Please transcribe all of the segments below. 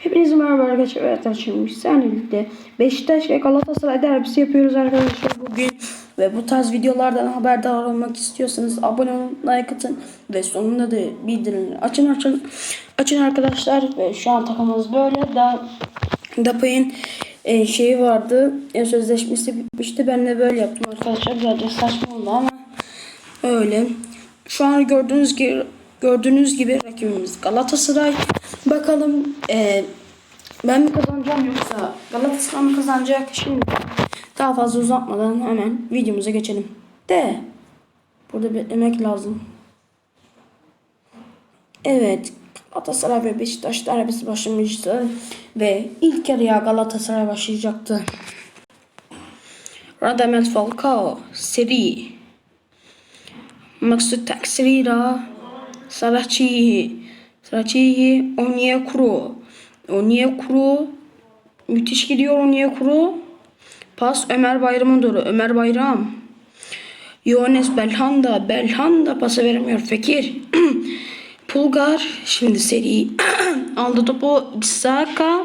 Hepinize merhaba arkadaşlar. Evet arkadaşlar biz seninle birlikte Beşiktaş ve Galatasaray derbisi yapıyoruz arkadaşlar bugün. Ve bu tarz videolardan haberdar olmak istiyorsanız abone olun, like atın ve sonunda da bildirimleri açın açın. Açın arkadaşlar ve şu an takımımız böyle. Daha Dapay'ın e, şeyi vardı. E, sözleşmesi bitmişti. Ben de böyle yaptım arkadaşlar. Birazcık saçma oldu ama öyle. Şu an gördüğünüz gibi gördüğünüz gibi rakibimiz Galatasaray. Bakalım e, ben mi kazanacağım yoksa Galatasaray mı kazanacak? Şimdi daha fazla uzatmadan hemen videomuza geçelim. De burada beklemek lazım. Evet Galatasaray ve Beşiktaş derbisi başlamıştı ve ilk yarıya Galatasaray başlayacaktı. Radamel Falcao seri Maksut Taksirira Saraçi. Saraçi Onyekuru Onyekuru müthiş gidiyor Onyekuru pas Ömer Bayram'a doğru Ömer Bayram. Yohannes Belhanda. Belhanda pası veremiyor Fekir. Pulgar. Şimdi seri. Aldı topu Saka.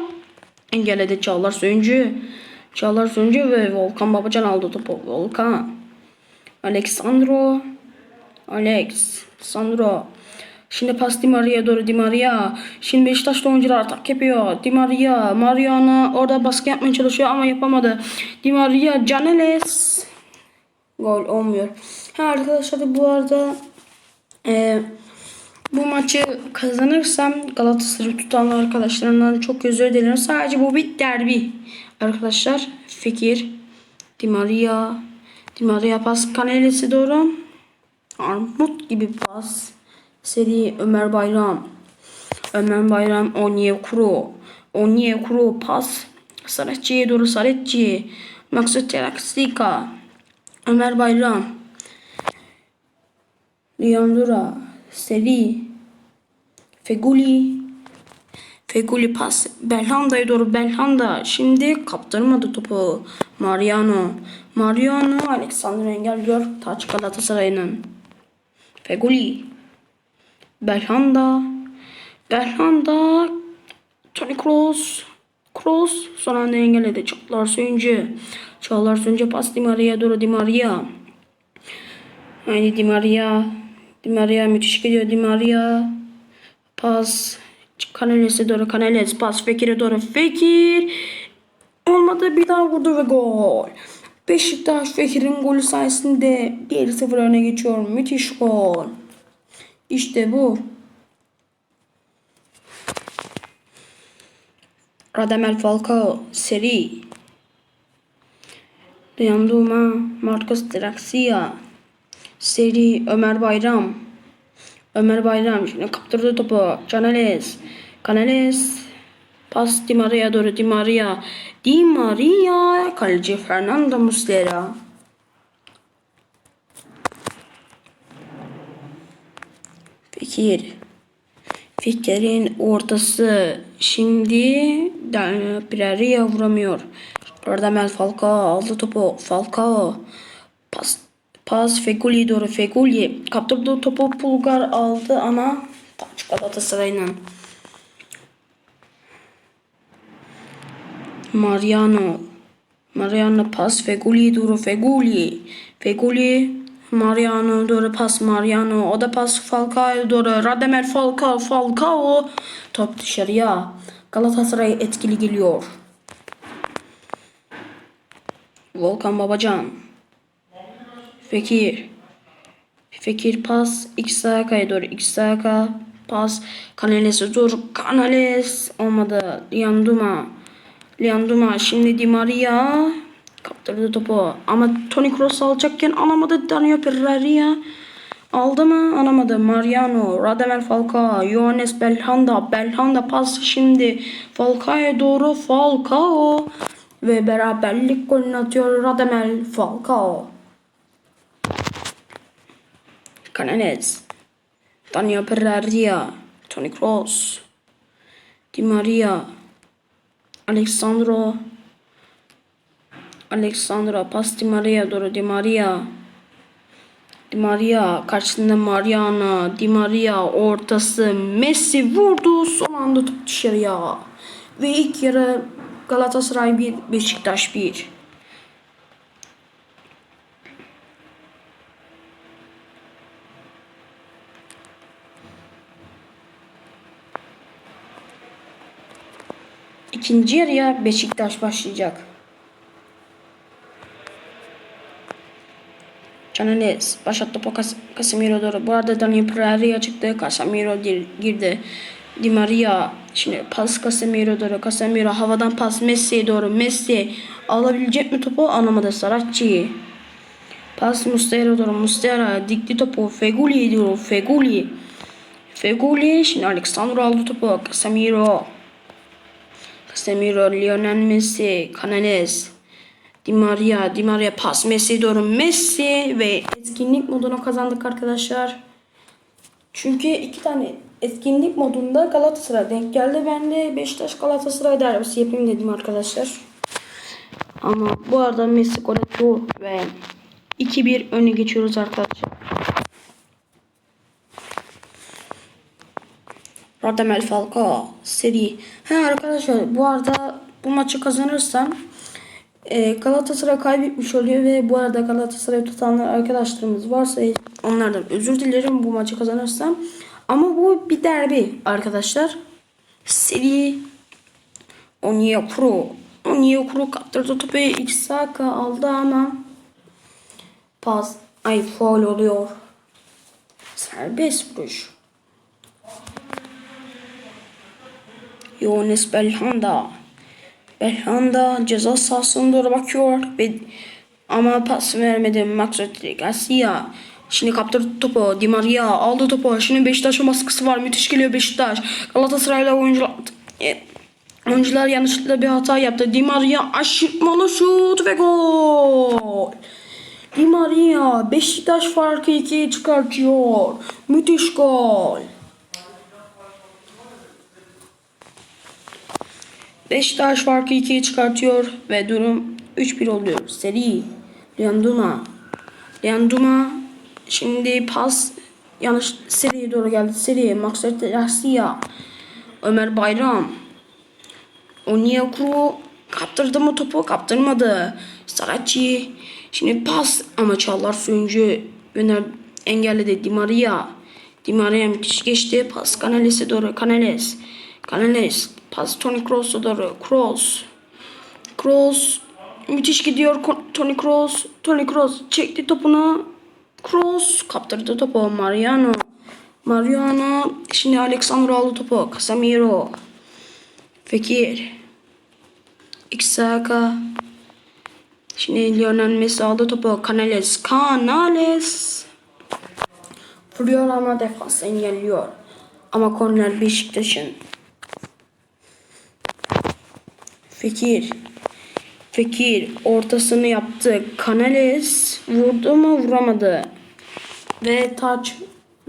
Engelledi Çağlar Söyüncü. Çağlar Söyüncü ve Volkan Babacan aldı topu. Volkan. Alexandro. Alex Sandro Şimdi pas Di Maria'ya doğru Di Maria. Şimdi Beşiktaşlı oyuncular atak yapıyor. Di Maria, Mariana orada baskı yapmaya çalışıyor ama yapamadı. Di Maria, Caneles. Gol olmuyor. Ha arkadaşlar bu arada e, bu maçı kazanırsam Galatasaray tutan arkadaşlarımdan çok özür dilerim. Sadece bu bir derbi. Arkadaşlar Fikir, Di Maria, Di Maria pas Caneles'e doğru. Armut gibi pas. Seri Ömer Bayram. Ömer Bayram Onyekuru. Onyekuru pas. Saratçı'ya doğru Saratçı. Maksut Teraksika. Ömer Bayram. Leandura. Seri. Feguli. Feguli pas. Belhanda'ya doğru Belhanda. Şimdi kaptırmadı topu. Mariano. Mariano Alexander engelliyor. Taç Galatasaray'ın. Feguli. Belhanda. Belhanda. Tony Kroos. Kroos son anda engelledi. Çağlar Söyüncü. Çağlar Söyüncü pas Di Maria'ya doğru Di Maria. Haydi Di Maria. Di Maria müthiş gidiyor Di Maria. Pas. Caneles'e doğru Caneles. Pas Fekir'e doğru Fekir. Olmadı bir daha vurdu ve gol. Beşiktaş Fekir'in golü sayesinde 1-0 öne geçiyor. Müthiş gol. İşte bu. Radamel Falcao seri. Leanduma Marcos Draxia seri Ömer Bayram. Ömer Bayram şimdi kaptırdı topu. Canales. Canales. Pas Di Maria doğru Di Maria. Di Maria. Kaleci Fernando Muslera. Fikir. Fikir'in ortası. Şimdi Pireria vuramıyor. Radamel Falcao aldı topu. Falcao. Pas Pas Feguli doğru Feguli. Kaptırdığı topu Pulgar aldı ama taç Galatasaray'ın. Mariano. Mariano pas Feguli doğru Feguli. Feguli Mariano doğru pas Mariano. O da pas Falcao doğru. Radamel Falcao. Falcao. Top dışarıya. Galatasaray etkili geliyor. Volkan Babacan. Fekir. Fekir pas. Xhaka'ya doğru. Xhaka. Pas. Canales'e dur. Canales. Olmadı. Lianduma. Lianduma. Şimdi Di Maria. Kaptırdı topu. Ama Toni Kroos alacakken alamadı. Danilo Pereira. Aldı mı? Alamadı. Mariano. Radamel Falcao. Johannes Belhanda. Belhanda pas şimdi. Falcao'ya doğru. Falcao. Ve beraberlik golünü atıyor Radamel Falcao. Canales. Danilo Pereira. Toni Kroos. Di Maria. Alexandro. Alexandra pas Di Maria doğru Di Maria. Di Maria karşısında Mariana. Di Maria ortası. Messi vurdu. Son anda top dışarıya. Ve ilk yarı Galatasaray 1, Beşiktaş 1. İkinci yarıya Beşiktaş başlayacak. Canales başlattı topu Cas Casemiro doğru. Bu arada Dani Pereira çıktı. Casemiro girdi. Di Maria şimdi pas Casemiro doğru. Casemiro havadan pas Messi'ye doğru. Messi alabilecek mi topu? Anlamadı Saracchi. Pas Mustera doğru. Mustera dikti topu. Feguli diyor. Feguli. Feguli şimdi Alexandro aldı topu. Casemiro. Casemiro, Lionel Messi, Canales, Di Maria, Di Maria pas Messi doğru Messi ve etkinlik moduna kazandık arkadaşlar. Çünkü iki tane etkinlik modunda Galatasaray denk geldi. Ben de Beşiktaş Galatasaray derbisi yapayım dedim arkadaşlar. Ama bu arada Messi gol attı ve 2-1 öne geçiyoruz arkadaşlar. Radamel Falcao seri. He arkadaşlar bu arada bu maçı kazanırsam e, Galatasaray kaybetmiş oluyor ve bu arada Galatasaray tutanlar arkadaşlarımız varsa onlardan özür dilerim bu maçı kazanırsam. Ama bu bir derbi arkadaşlar. Seri Onyekuru. Onyekuru kaptırdı topu. Iksaka aldı ama pas. Ay faul oluyor. Serbest vuruş. Yones Belhanda. Belhanda ceza sahasına doğru bakıyor ve ama pas vermedi Maxwell Garcia. Şimdi kaptırdı topu. Di Maria aldı topu. Şimdi Beşiktaş'ın baskısı var. Müthiş geliyor Beşiktaş. Galatasaray'la oyuncular e, oyuncular yanlışlıkla bir hata yaptı. Di Maria aşırtmalı şut ve gol. Di Maria Beşiktaş farkı ikiye çıkartıyor. Müthiş gol. Beşiktaş farkı 2'ye çıkartıyor ve durum 3-1 oluyor. Seri. Leanduma. Leanduma şimdi pas yanlış seriye doğru geldi. Seri. Maxwell Garcia. Ömer Bayram. Onyekuru kaptırdı mı topu? Kaptırmadı. Saracchi. Şimdi pas ama Çağlar Söyüncü Öner engelledi. Di Maria. Di Maria müthiş geçti. Pas Canales'e doğru. Canales. Canales. Pas Toni Kroos'a doğru. Kroos. Kroos. Müthiş gidiyor Toni Kroos. Toni Kroos çekti topunu. Kroos kaptırdı topu. Mariano. Mariano. Şimdi Alexandro aldı topu. Casemiro. Fekir. Iksaka. Şimdi Lionel Messi aldı topu. Canales. Canales. Vuruyor ama defans engelliyor. Ama korner Beşiktaş'ın. Fekir. Fekir ortasını yaptı. Canales vurdu mu vuramadı. Ve taç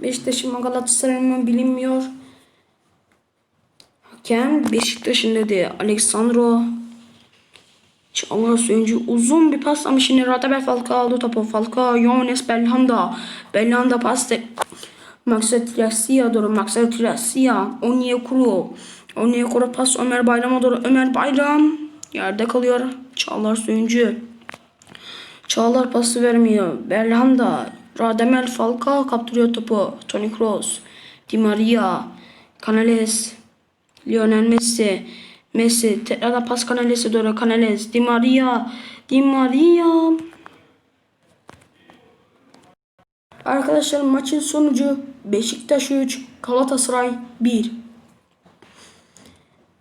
Beşiktaş'ın mı Galatasaray'ın mı bilinmiyor. Hakem Beşiktaş'ın dedi. Alexandro Çağlar Söyüncü uzun bir pas ama şimdi Radamel Falcao aldı topu. Falcao, Yones Belhanda. Belhanda pas de Maxwell Garcia doğru. Maxwell Garcia. Onyekuru. Onyekuru pas Ömer Bayram'a doğru. Ömer Bayram yerde kalıyor. Çağlar Söyüncü. Çağlar pası vermiyor. Belhanda. Radamel Falcao kaptırıyor topu. Toni Kroos. Di Maria. Canales. Lionel Messi. Messi tekrardan pas Canales'e doğru Canales. Di Maria. Di Maria. Arkadaşlar maçın sonucu Beşiktaş 3, Galatasaray 1.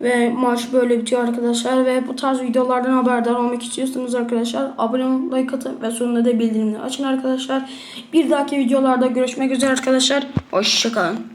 Ve maç böyle bitiyor arkadaşlar. Ve bu tarz videolardan haberdar olmak istiyorsanız arkadaşlar abone olun, like atın ve sonunda da bildirimleri açın arkadaşlar. Bir dahaki videolarda görüşmek üzere arkadaşlar. Hoşçakalın.